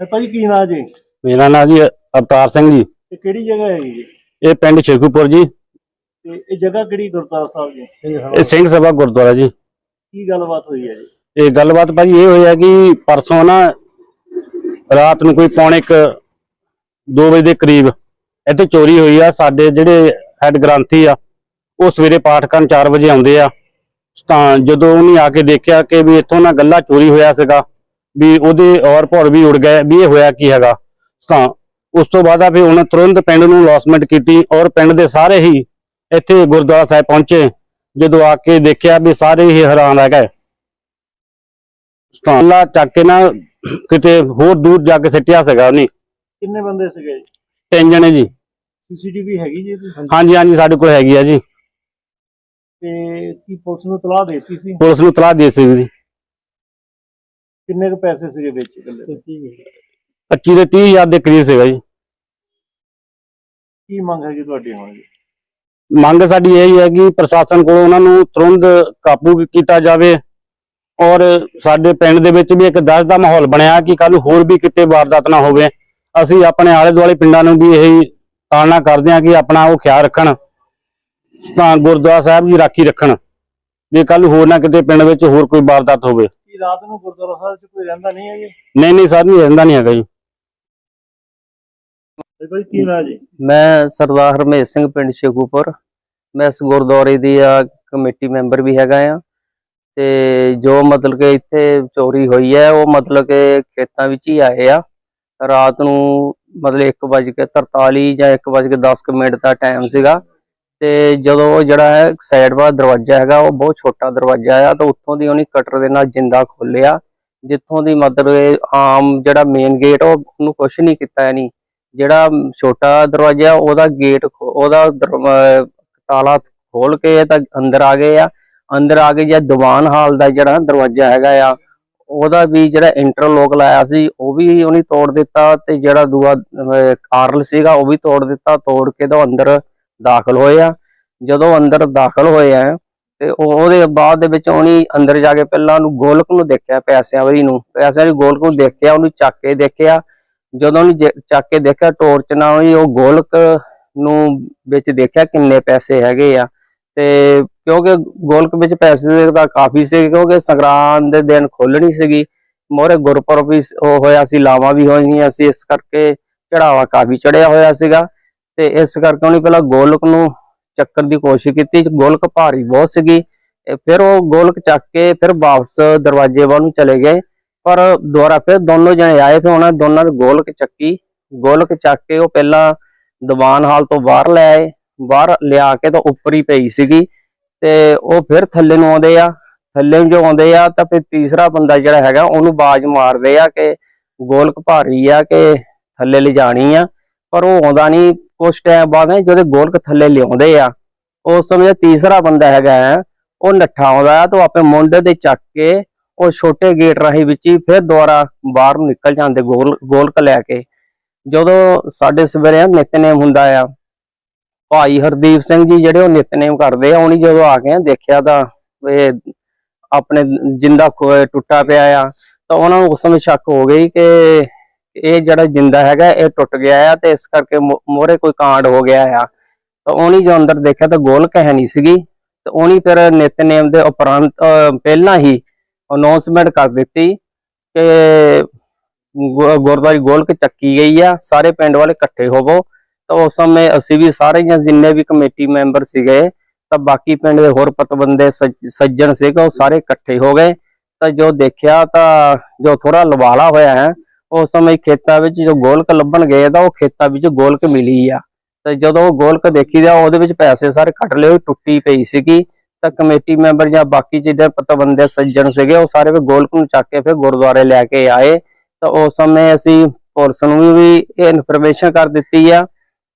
ਇਹ ਭਾਈ ਕੀ ਨਾਂ ਜੀ? ਮੇਰਾ ਨਾਮ ਜੀ ਅਵਤਾਰ ਸਿੰਘ ਜੀ। ਇਹ ਕਿਹੜੀ ਜਗ੍ਹਾ ਹੈਗੀ ਜੀ? ਇਹ ਪਿੰਡ ਸ਼ੇਖੂਪੁਰ ਜੀ। ਤੇ ਇਹ ਜਗ੍ਹਾ ਕਿਹੜੀ ਗੁਰਦੁਆਰਾ ਸਾਹਿਬ ਜੀ? ਇਹ ਸਿੰਘ ਸਭਾ ਗੁਰਦੁਆਰਾ ਜੀ। ਕੀ ਗੱਲਬਾਤ ਹੋਈ ਹੈ ਜੀ? ਇਹ ਗੱਲਬਾਤ ਭਾਜੀ ਇਹ ਹੋਈ ਹੈ ਕਿ ਪਰਸੋਂ ਨਾ ਰਾਤ ਨੂੰ ਕੋਈ ਪੌਣੇ 2 ਵਜੇ ਦੇ ਕਰੀਬ ਇੱਥੇ ਚੋਰੀ ਹੋਈ ਆ। ਸਾਡੇ ਜਿਹੜੇ ਹੈਡ ਗ੍ਰੰਥੀ ਆ ਉਹ ਸਵੇਰੇ ਪਾਠ ਕਰਨ 4 ਵਜੇ ਆਉਂਦੇ ਆ। ਤਾਂ ਜਦੋਂ ਉਹਨੇ ਆ ਕੇ ਦੇਖਿਆ ਕਿ ਵੀ ਇੱਥੋਂ ਨਾ ਗੱਲਾ ਚੋਰੀ ਹੋਇਆ ਸੀਗਾ ਵੀ ਉਹਦੇ ਔਰ ਭੌਰ ਵੀ ਉੜ ਗਏ ਵੀ ਇਹ ਹੋਇਆ ਕੀ ਹੈਗਾ। ਤਾਂ ਉਸ ਤੋਂ ਬਾਅਦ ਆ ਫਿਰ ਉਹਨਾਂ ਤੁਰੰਤ ਪਿੰਡ ਨੂੰ ਲੌਸਮੈਂਟ ਕੀਤੀ ਔਰ ਪਿੰਡ ਦੇ ਸਾਰੇ ਹੀ ਇੱਥੇ ਗੁਰਦੁਆਰਾ ਸਾਹਿਬ ਪਹੁੰਚੇ ਜਦੋਂ ਆ ਕੇ ਦੇਖਿਆ ਵੀ ਸਾਰੇ ਹੀ ਹੈਰਾਨ ਰਹਿ ਗਏ। ਸਤਾਲਾ ਚੱਕ ਕੇ ਨਾ ਕਿਤੇ ਹੋਰ ਦੂਰ ਜਾ ਕੇ ਸਿੱਟਿਆ ਸੀਗਾ ਉਹਨੇ। ਕਿੰਨੇ ਬੰਦੇ ਸੀਗੇ ਜੀ? ਤਿੰਨ ਜਣੇ ਜੀ। ਸੀਸੀਟੀਵੀ ਹੈਗੀ ਜੀ? ਹਾਂਜੀ ਹਾਂਜੀ ਸਾਡੇ ਕੋਲ ਹੈਗੀ ਆ ਜੀ। ਤੇ ਕੀ ਪੁਲਿਸ ਨੂੰ ਤਲਾਹ ਦੇਤੀ ਸੀ? ਪੁਲਿਸ ਨੂੰ ਤਲਾਹ ਦੇ ਸੀ। ਜੀ ਕਿੰਨੇ ਕੁ ਪੈਸੇ ਸੀਗੇ ਵਿੱਚ ਇਕੱਲੇ? 25 ਦੇ 30 ਹਜ਼ਾਰ ਦੇ ਕਰੀਬ ਸੀਗਾ ਜੀ। ਕੀ ਮੰਗ ਹੈਗੀ ਤੁਹਾਡੀ ਹੁਣ ਜੀ? ਮੰਗ ਸਾਡੀ ਇਹ ਹੀ ਹੈ ਕਿ ਪ੍ਰਸ਼ਾਸਨ ਕੋਲ ਉਹਨਾਂ ਨੂੰ ਤੁਰੰਤ ਕਾਬੂ ਕੀਤਾ ਜਾਵੇ ਔਰ ਸਾਡੇ ਪਿੰਡ ਦੇ ਵਿੱਚ ਵੀ ਇੱਕ ਦਹਿਸ਼ਤ ਦਾ ਮਾਹੌਲ ਬਣਿਆ ਕਿ ਕੱਲ ਹੋਰ ਵੀ ਕਿਤੇ ਵਾਰਦਾਤ ਨਾ ਹੋਵੇ। ਅਸੀਂ ਆਪਣੇ ਆਲੇ ਦੁਆਲੇ ਪਿੰਡਾਂ ਨੂੰ ਵੀ ਇਹੀ ਤਾਲਨਾ ਕਰਦੇ ਹਾਂ ਕਿ ਆਪਣਾ ਉਹ ਖਿਆਲ ਰੱਖਣ। ਤਾਂ ਗੁਰਦੁਆਰਾ ਸਾਹਿਬ ਦੀ ਰਾਖੀ ਰੱਖਣ। ਵੀ ਕੱਲ ਹੋਰ ਨਾ ਕਿਤੇ ਪਿੰਡ ਵਿੱਚ ਹੋਰ ਕੋਈ ਵਾਰਦਾਤ ਹੋਵੇ। ਕੀ ਰਾਤ ਨੂੰ ਗੁਰਦੁਆਰਾ ਸਾਹਿਬ 'ਚ ਕੋਈ ਰਹਿੰਦਾ ਨਹੀਂ ਹੈ ਜੀ? ਨਹੀਂ ਨਹੀਂ ਸਰ ਨਹੀਂ ਰਹਿੰਦਾ ਨਹੀਂ ਹੈਗਾ ਜੀ। ਤੇ ਭਾਈ ਕੀ ਨਾਂ ਜੀ? ਮੈਂ ਸਰਦਾਰ ਹਰਮੇਸ਼ ਸਿੰਘ ਪਿੰਡ ਸ਼ੇਖੂਪੁਰ ਮੈਂ ਇਸ ਗੁਰਦੁਆਰੇ ਦੀ ਆ ਕਮੇਟੀ ਮੈਂਬਰ ਵੀ ਹੈਗਾ ਆ। ਤੇ ਜੋ ਮਤਲਬ ਕਿ ਇੱਥੇ ਚੋਰੀ ਹੋਈ ਹੈ ਉਹ ਮਤਲਬ ਕਿ ਖੇਤਾਂ ਵਿੱਚ ਹੀ ਆਏ ਆ। ਰਾਤ ਨੂੰ ਮਤਲਬ 1:43 ਜਾਂ 1:10 ਮਿੰਟ ਦਾ ਟਾਈਮ ਸੀਗਾ। ਤੇ ਜਦੋਂ ਜਿਹੜਾ ਹੈ ਸਾਈਡ ਵਾਲਾ ਦਰਵਾਜ਼ਾ ਹੈਗਾ, ਉਹ ਬਹੁਤ ਛੋਟਾ ਦਰਵਾਜ਼ਾ ਆ, ਤਾਂ ਉੱਥੋਂ ਦੀ ਉਹਨੇ ਕਟਰ ਦੇ ਨਾਲ ਜਿੰਦਾ ਖੋਲਿਆ ਜਿੱਥੋਂ ਦੀ ਮਤਲਬ ਆਮ ਜਿਹੜਾ ਮੇਨ ਗੇਟ ਉਹ ਉਹਨੂੰ ਕੁਛ ਨਹੀਂ ਕੀਤਾ ਨਹੀਂ ਜਿਹੜਾ ਛੋਟਾ ਦਰਵਾਜ਼ਾ, ਉਹਦਾ ਗੇਟ ਉਹਦਾ ਤਾਲਾ ਖੋਲ ਕੇ ਤਾਂ ਅੰਦਰ ਆ ਗਏ ਆ। ਅੰਦਰ ਆ ਕੇ ਜਿਹੜਾ ਦੀਵਾਨ ਹਾਲ ਦਾ ਜਿਹੜਾ ਦਰਵਾਜ਼ਾ ਹੈਗਾ ਆ, ਉਹਦਾ ਵੀ ਜਿਹੜਾ ਇੰਟਰਲੋਕ ਲਾਇਆ ਸੀ, ਉਹ ਵੀ ਉਹਨੇ ਤੋੜ ਦਿੱਤਾ ਤੇ ਜਿਹੜਾ ਦੂਆ ਕਾਰਲ ਸੀਗਾ, ਉਹ ਵੀ ਤੋੜ ਦਿੱਤਾ, ਤੋੜ ਕੇ ਤਾਂ ਅੰਦਰ ਦਾਖਲ ਹੋਏ ਆ। ਜਦੋਂ ਅੰਦਰ ਦਾਖਲ ਹੋਏ ਆ, ਤੇ ਉਹਦੇ ਬਾਅਦ ਦੇ ਵਿੱਚ ਉਹਨੇ ਅੰਦਰ ਜਾ ਕੇ ਪਹਿਲਾਂ ਉਹਨੂੰ ਗੋਲਕ ਨੂੰ ਦੇਖਿਆ, ਪੈਸਿਆਂ ਵਾਲੀ ਨੂੰ। ਪੈਸਿਆਂ ਦੀ ਗੋਲਕ ਨੂੰ ਦੇਖਿਆ, ਉਹਨੂੰ ਚੱਕ ਕੇ ਦੇਖਿਆ। ਜਦੋਂ ਉਹਨੇ ਚੱਕ ਕੇ ਦੇਖਿਆ ਟੋਰਚ ਨਾਲ ਉਹਨੇ ਉਹ ਗੋਲਕ ਨੂੰ ਵਿੱਚ ਦੇਖਿਆ ਕਿੰਨੇ ਪੈਸੇ ਹੈਗੇ ਆ। ਤੇ ਕਿਉਂਕਿ ਗੋਲਕ ਵਿੱਚ ਪੈਸੇ ਤਾਂ ਕਾਫੀ ਸੀ, ਕਿਉਂਕਿ ਸੰਗਰਾਂਦ ਦੇ ਦਿਨ ਖੋਲਣੀ ਸੀਗੀ। ਮੋਰੇ ਗੁਰਪੁਰਬ ਵੀ ਉਹ ਹੋਇਆ ਸੀ, ਲਾਵਾਂ ਵੀ ਹੋਈਆਂ ਸੀ, ਇਸ ਕਰਕੇ ਚੜਾਵਾ ਕਾਫੀ ਚੜਿਆ ਹੋਇਆ ਸੀਗਾ। ਤੇ ਇਸ ਕਰਕੇ ਉਹਨੇ ਪਹਿਲਾਂ ਗੋਲਕ ਨੂੰ ਚੱਕਣ ਦੀ ਕੋਸ਼ਿਸ਼ ਕੀਤੀ, ਗੋਲਕ ਭਾਰੀ ਬਹੁਤ ਸੀਗੀ ਇਹ ਫਿਰ ਉਹ ਗੋਲਕ ਚੱਕ ਕੇ ਫਿਰ ਵਾਪਸ ਦਰਵਾਜ਼ੇ ਵੱਲ ਨੂੰ ਚਲੇ ਗਏ, ਪਰ ਦੁਬਾਰਾ ਫਿਰ ਦੋਨੋਂ ਜਣੇ ਆਏ, ਫਿਰ ਉਹਨਾਂ ਨੇ ਦੋਨਾਂ ਨੇ ਗੋਲਕ ਚੱਕੀ, ਗੋਲਕ ਚੱਕ ਕੇ ਉਹ ਪਹਿਲਾਂ ਦੀਵਾਨ ਹਾਲ ਤੋਂ ਬਾਹਰ ਲੈ ਆਏ, ਬਾਹਰ ਲਿਆ ਕੇ ਤਾਂ ਉੱਪਰ ਹੀ ਪਈ ਸੀਗੀ, ਤੇ ਉਹ ਫਿਰ ਥੱਲੇ ਨੂੰ ਆਉਂਦੇ ਆ, ਥੱਲੇ ਨੂੰ ਜੋ ਆਉਂਦੇ ਆ ਤਾਂ ਫਿਰ ਤੀਸਰਾ ਬੰਦਾ ਜਿਹੜਾ ਹੈਗਾ ਉਹਨੂੰ ਬਾਜ਼ ਮਾਰਦੇ ਆ ਕਿ ਗੋਲਕ ਭਾਰੀ ਆ ਕਿ ਥੱਲੇ ਲਿਜਾਣੀ ਆ ਪਰ ਉਹ ਆਉਂਦਾ ਨਹੀਂ। ਕੁਛ ਟਾਈਮ ਬਾਅਦ ਜਦੋਂ ਗੋਲਕ ਥੱਲੇ ਲਿਆਉਂਦੇ ਆ ਉਸ ਸਮੇਂ ਤੀਸਰਾ ਬੰਦਾ ਹੈਗਾ ਹੈ, ਉਹ ਨੱਠਾ ਆਉਂਦਾ ਤਾਂ ਉਹ ਮੁੰਡੇ ਤੇ ਚੱਕ ਕੇ ਉਹ ਛੋਟੇ ਗੇਟ ਰਾਹੀਂ ਵਿੱਚ ਹੀ ਫਿਰ ਦੁਬਾਰਾ ਬਾਹਰ ਨੂੰ ਨਿਕਲ ਜਾਂਦੇ ਗੋਲ ਗੋਲਕ ਲੈ ਕੇ। ਜਦੋਂ ਸਾਡੇ ਸਵੇਰੇ ਨਿਤਨੇਮ ਹੁੰਦਾ ਆ ਭਾਈ ਹਰਦੀਪ ਸਿੰਘ ਜੀ ਜਿਹੜੇ ਉਹ ਨਿਤਨੇਮ ਕਰਦੇ ਆ ਉਹਨੀ ਜਦੋਂ ਆ ਕੇ ਦੇਖਿਆ ਤਾਂ ਇਹ ਆਪਣੇ ਜਿੰਦਾ ਟੁੱਟਾ ਪਿਆ ਆ ਤਾਂ ਉਹਨਾਂ ਨੂੰ ਉਸ ਸਮੇਂ ਸ਼ੱਕ ਹੋ ਗਈ ਕਿ ਇਹ ਜਿਹੜਾ ਜਿੰਦਾ ਹੈਗਾ, ਇਹ ਟੁੱਟ ਗਿਆ ਆ ਤੇ ਇਸ ਕਰਕੇ ਮੋਹਰੇ ਕੋਈ ਕਾਂਡ ਹੋ ਗਿਆ ਆ। ਤਾਂ ਉਹਨੀ ਜੋ ਅੰਦਰ ਦੇਖਿਆ ਤਾਂ ਗੋਲਕ ਹੈ ਨਹੀਂ ਸੀਗੀ। ਤੇ ਉਹਨੀ ਫਿਰ ਨਿਤਨੇਮ ਦੇ ਉਪਰੰਤ ਪਹਿਲਾਂ ਹੀ ਅਨਾਉਂਸਮੈਂਟ ਕਰ ਦਿੱਤੀ ਕਿ ਗੁ- ਗੋਲਕ ਚੱਕੀ ਗਈ ਆ, ਸਾਰੇ ਪਿੰਡ ਵਾਲੇ ਇਕੱਠੇ ਹੋਵੋ। ਤਾਂ ਉਸ ਸਮੇਂ ਅਸੀਂ ਵੀ ਸਾਰੇ ਜਾਂ ਜਿੰਨੇ ਵੀ ਕਮੇਟੀ ਮੈਂਬਰ ਸੀਗੇ, ਤਾਂ ਬਾਕੀ ਪਿੰਡ ਦੇ ਹੋਰ ਪਤਵੰਦੇ ਸੱਜ- ਸੱਜਣ ਸੀਗੇ, ਉਹ ਸਾਰੇ ਇਕੱਠੇ ਹੋ ਗਏ। ਤਾਂ ਜੋ ਦੇਖਿਆ ਤਾਂ ਜੋ ਥੋੜਾ ਲਵਾਲਾ ਹੋਇਆ ਹੈ ਉਸ ਸਮੇਂ ਖੇਤਾਂ ਵਿੱਚ ਜੋ ਗੋਲਕ ਲੱਭਣ ਗਏ ਤਾਂ ਉਹ ਖੇਤਾਂ ਵਿੱਚ ਗੋਲਕ ਮਿਲੀ ਆ। ਤੇ ਜਦੋਂ ਉਹ ਗੋਲਕ ਦੇਖੀ ਦਾ ਉਹਦੇ ਵਿੱਚ ਪੈਸੇ ਸਾਰੇ ਕੱਟ ਲਏ ਟੁੱਟੀ ਪਈ ਸੀਗੀ। ਤਾਂ ਕਮੇਟੀ ਮੈਂਬਰ ਜਾਂ ਬਾਕੀ ਜਿਹੜੇ ਪਤਵੰਦੇ ਸੱਜਣ ਸੀਗੇ, ਉਹ ਸਾਰੇ ਗੋਲਕ ਨੂੰ ਚੱਕ ਕੇ ਫਿਰ ਗੁਰਦੁਆਰੇ ਲੈ ਕੇ ਆਏ। ਤਾਂ ਉਸ ਸਮੇਂ ਅਸੀਂ ਪੁਲਿਸ ਨੂੰ ਵੀ ਇਹ ਇਨਫੋਰਮੇਸ਼ਨ ਕਰ ਦਿੱਤੀ ਆ।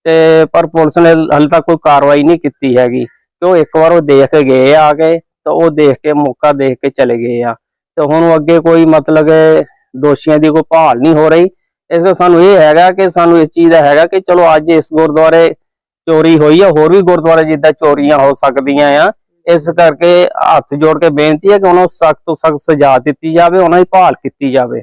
ਤੇ ਪਰ ਪੁਲਿਸ ਨੇ ਹਾਲੇ ਤੱਕ ਕੋਈ ਕਾਰਵਾਈ ਨਹੀਂ ਕੀਤੀ ਹੈਗੀ। ਕਿ ਉਹ ਇੱਕ ਵਾਰ ਉਹ ਦੇਖ ਕੇ ਗਏ ਆ ਕੇ, ਤਾਂ ਉਹ ਦੇਖ ਕੇ ਮੌਕਾ ਦੇਖ ਕੇ ਚਲੇ ਗਏ ਆ। ਤੇ ਹੁਣ ਅੱਗੇ ਕੋਈ ਮਤਲਬ ਦੋਸ਼ੀਆਂ ਦੀ ਕੋਈ ਭਾਲ ਨਹੀਂ ਹੋ ਰਹੀ। ਇਸ ਕਰਕੇ ਸਾਨੂੰ ਇਹ ਹੈਗਾ ਕਿ ਸਾਨੂੰ ਇਸ ਚੀਜ਼ ਦਾ ਹੈਗਾ ਕਿ ਚਲੋ ਅੱਜ ਇਸ ਗੁਰਦੁਆਰੇ ਚੋਰੀ ਹੋਈ ਆ, ਹੋਰ ਵੀ ਗੁਰਦੁਆਰੇ ਜਿੱਦਾਂ ਚੋਰੀਆਂ ਹੋ ਸਕਦੀਆਂ ਆ। ਇਸ ਕਰਕੇ ਹੱਥ ਜੋੜ ਕੇ ਬੇਨਤੀ ਹੈ ਕਿ ਉਹਨਾਂ ਨੂੰ ਸਖਤ ਤੋਂ ਸਖਤ ਸਜ਼ਾ ਦਿੱਤੀ ਜਾਵੇ, ਉਹਨਾਂ ਦੀ ਭਾਲ ਕੀਤੀ ਜਾਵੇ।